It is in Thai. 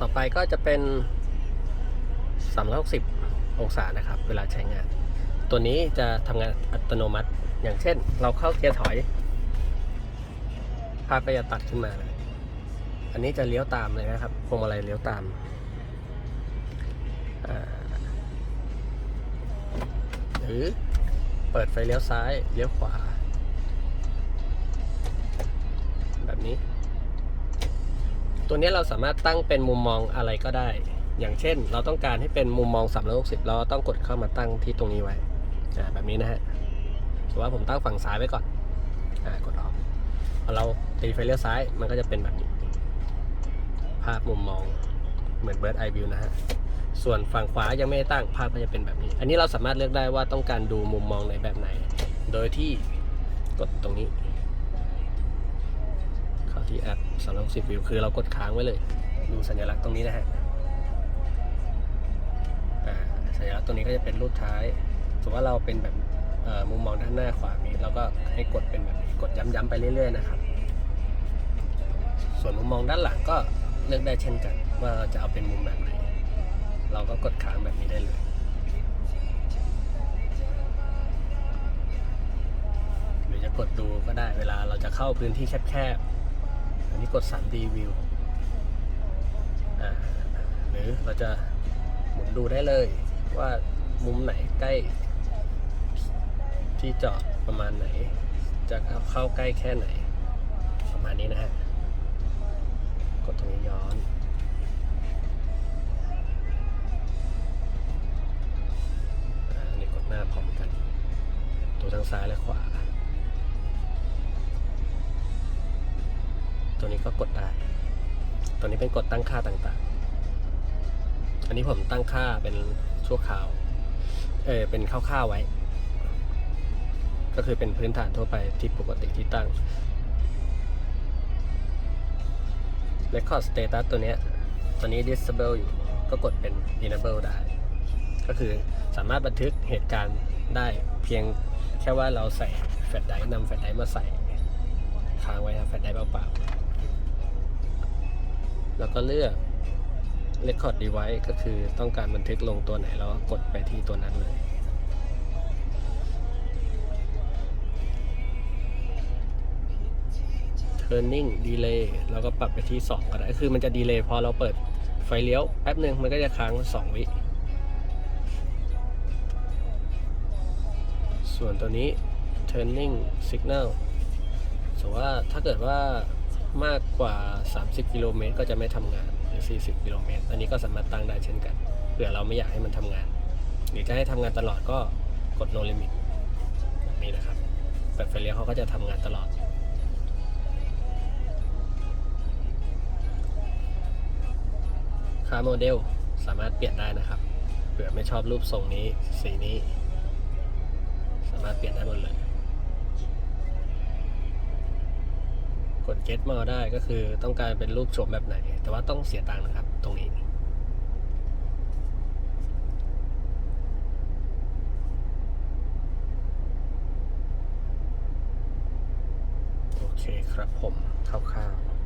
ต่อไปก็จะเป็น 360 องศานะครับ เวลาใช้งาน ตัวนี้จะทำงานอัตโนมัติ อย่างเช่น เราเข้าเกียร์ถอย ภาพก็จะตัดขึ้นมา อันนี้จะเลี้ยวตามเลยนะครับพวงมาลัยเลี้ยวตามหรือเปิดไฟเลี้ยวซ้าย เลี้ยวขวา แบบนี้ ตัวนี้เราสามารถตั้งเป็นมุมมองอะไรก็ได้ อย่างเช่น เราต้องการให้เป็นมุมมอง 360 เราต้องกดเข้ามาตั้งที่ตรงนี้ไว้อ่าแบบนี้นะฮะถือว่าผมตั้งฝั่งซ้ายไว้ก่อนอ่ากดออกพอเราตีไฟเลี้ยวซ้ายมันก็จะเป็นแบบนี้ ภาพมุมมองเหมือน Bird Eye View นะฮะส่วนฝั่งขวายังไม่ได้ตั้งภาพก็จะเป็นแบบนี้ อันนี้เราสามารถเลือกได้ว่าต้องการดูมุมมองในแบบไหน โดยที่กดตรงนี้ เข้าที่แอป360 View คือเรากดค้างไว้เลย ดูสัญลักษณ์ตรงนี้นะฮะสัญลักษณ์ตรงนี้ก็จะเป็นรูปท้าย สมมติว่าเราเป็นแบบมุมมองด้านหน้าขวานี้เราก็ให้กดเป็นแบบกดย้ำๆไปเรื่อยๆนะครับ ส่วนมุมมองด้านหลังก็เลือกได้เช่นกัน ว่าเราจะเอาเป็นมุมแบบไหน เราก็กดค้างแบบนี้ได้เลยหรือจะกดดูก็ได้เวลาเราจะเข้าพื้นที่แคบๆ นนี้กด 3D view อ่าหรือเราจะหมุนดูได้เลยว่ามุมไหนใกล้ ที่จอดประมาณไหน จะเข้าใกล้แค่ไหน ประมาณนี้นะฮะ กดตรงนี้ย้อนอันนี้กดหน้าพร้อมกัน ตัวทางซ้ายและขวา ตัวนี้ก็กดได้ ตัวนี้เป็นกดตั้งค่าต่างๆ อันนี้ผมตั้งค่าเป็นชั่วคราว เออเป็นคร่าวๆไว้ ก็คือเป็นพื้นฐานทั่วไปที่ปกติที่ตั้ง Record Status ตัวนี้ตอนนี้ Disable อยู่ ก็กดเป็น Enable ได้ ก็คือสามารถบันทึกเหตุการณ์ได้เพียงแค่ว่าเราใส่แฟลชไดร์นำแฟลชไดร์มาใส่ค้างไว้ครับแฟลชไดร์เปล่าๆ แล้วก็เลือก Record Device ก็คือต้องการบันทึกลงตัวไหนเราก็กดไปที่ตัวนั้นเลย Turning Delay เราก็ปรับไปที่ 2 ก็ได้ คือมันจะดีเลย์พอเราเปิดไฟเลี้ยวแป๊บหนึ่งมันก็จะค้าง 2 วิ ส่วนตัวนี้ turning signal สมมติว่าถ้าเกิดว่า มากกว่า 30 กิโลเมตรก็จะไม่ทำงานหรือ 40 กิโลเมตร อันนี้ก็สามารถตั้งได้เช่นกันเผื่อเราไม่อยากให้มันทำงาน หรือจะให้ทำงานตลอดก็กด no limit แบบนี้นะครับเปิดไฟเลี้ยวเขาก็จะทำงานตลอดค่าโมเดลสามารถเปลี่ยนได้นะครับเผื่อไม่ชอบรูปทรงนี้สีนี้ สามารถเปลี่ยนได้หมดเลย กด get more ได้ก็คือต้องการเป็นรูปโฉมแบบไหน แต่ว่าต้องเสียตังค์นะครับ ตรงนี้ โอเคครับผมคร่าวๆ